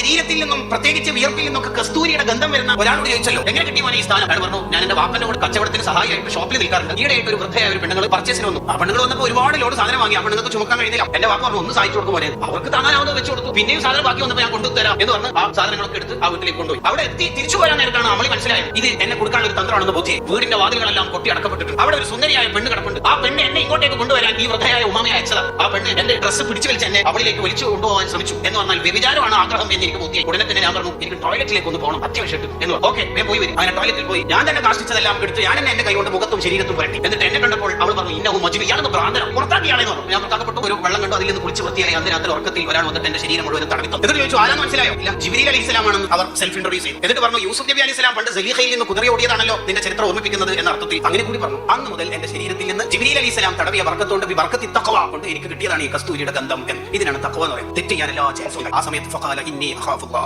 ശരീരത്തിൽ നിന്നും പ്രത്യേകിച്ച് വിയർപ്പിൽ നിന്നൊക്കെ കസ്തൂരിയുടെ ഗന്ധം വരുന്ന ഒരാളോട് ചോദിച്ചല്ലോ എങ്ങനെ കിട്ടി ഈ സ്ഥാനം? അയാൾ പറഞ്ഞു ഞാൻ എന്റെ വാപ്പന്റെ കൂടെ കച്ചവടത്തിന് സഹായമായിട്ട് ഷോപ്പിൽ നിൽക്കാറുണ്ട്. ഈയിടെയായിട്ട് ഒരു വൃദ്ധയായ ഒരു പെണ്ണുങ്ങൾ പർച്ചേസിന് വന്നു. ആ പെണ്ണുങ്ങൾ വന്നപ്പോൾ ഒരുപാട് ലോഡ് സാധനം വാങ്ങി. ആ പെണ്ണുങ്ങൾക്ക് ചുമക്കാൻ കഴിഞ്ഞില്ല എന്റെ വാപ്പ പറഞ്ഞു ഒന്ന് സഹായിച്ചു കൊടുക്കും പോലെ അവർക്ക് താങ്ങാനാവുന്നത് വെച്ച് കൊടുത്തു. പിന്നെയും സാധനം ബാക്കി വന്നപ്പോൾ ഞാൻ കൊണ്ടുതരാം എന്ന് പറഞ്ഞ് ആ സാധനങ്ങളൊക്കെ എടുത്ത് ആ വീട്ടിലേക്ക് കൊണ്ടുപോയി. അവിടെ എത്തി തിരിച്ചു വരാൻ നേരത്താണ് അമളി മനസ്സിലായത്. ഇത് എന്നെ കൊടുക്കാനുള്ള ഒരു തന്ത്രമാണെന്ന് ബോധ്യം. വീടിന്റെ വാതിലുകളെല്ലാം കൊട്ടി അടക്കപ്പെട്ടിട്ട് അവിടെ ഒരു സുന്ദരിയായ പെണ്ണ് കിടപ്പുണ്ട്. ആ പെണ്ണ് എന്നെ ഇങ്ങോട്ടേക്ക് കൊണ്ടുവരാൻ ഈ വൃദ്ധയായ ഉമാമയെ അയച്ചതാണ് ആ പെണ്ണ് എന്റെ ഡ്രസ്സ് പിടിച്ചു വലിച്ച് എന്നെ അവളിലേക്ക് വലിച്ചു കൊണ്ടുപോകാൻ ശ്രമിച്ചു. എന്ന് പറഞ്ഞാൽ വ്യഭിചാരമാണ് ആഗ്രഹം എന്ന് എനിക്ക് ബോധ്യം ഉടനെ തന്നെ ഞാൻ പറഞ്ഞു എനിക്ക് ടോയ്ലറ്റിലേക്ക് ഒന്ന് പോകണം അത്യാവശ്യമായിട്ട് എന്ന് ഓക്കെ ഞാൻ പോയി വരും. അങ്ങനെ ടോയ്ലറ്റിൽ പോയി. ഞാൻ തന്നെ കാഷ്ടിച്ചതെല്ലാം എടുത്ത്. ഞാൻ തന്നെ എന്റെ കൈകൊണ്ട് മുഖത്തും ശരീരത്തും പുരട്ടി. എന്നിട്ട് എന്നെ കണ്ടപ്പോൾ അവൾ പറഞ്ഞു ഇന്നവും മജുവി ഇയാളെന്ന് പ്രാന്തരം പുറത്താക്കിയാണെന്ന് പറഞ്ഞു. ഞാൻ പുറത്താക്കപ്പെട്ടു ഒരു വെള്ളം കണ്ടു. അതിൽ നിന്ന് കുളിച്ച് വൃത്തിയായി അന്ന് രാത്രി ഉറക്കത്തിൽ ഒരാൾ വന്നിട്ട് എന്റെ ശരീരം മുഴുവൻ തടവിത്തു. എന്നിട്ട് ചോദിച്ചു ആരാന്ന് മനസ്സിലായോ? ഇല്ല ജിബിരി അലി ഇസ്ലാമാണെന്ന് അവർ സെൽഫ് ഇന്റർവ്യൂ ചെയ്തു. എന്നിട്ട് പറഞ്ഞു യൂസുഫ് നബി അലി ഇസ്ലാം പണ്ട് സലീഹയിൽ നിന്ന് കുതിര ഓടിയതാണല്ലോ നിന്റെ ചരിത്രം ഓർമ്മിപ്പിക്കുന്നത് എന്ന അർത്ഥത്തിൽ. അങ്ങനെ കൂടി പറഞ്ഞു അന്ന് മുതൽ എന്റെ ശരീരത്തിൽ നിന്ന് ജിബിരി അലി ഇസ്ലാം തടവിയ വർക്കത്തോണ്ട് ബർക്കത്തി തക്കവ കൊണ്ട് എനിക്ക് കിട്ടിയതാണ് ഈ കസ്തൂരിയുടെ ഗന്ധം ഇതിനാണ് തക്കവ എന്ന് പറയുന്നത്. തെറ്റ് എല്ലാ ആ സമയത്ത് ഫഖാല ഇന്നി Have a lot.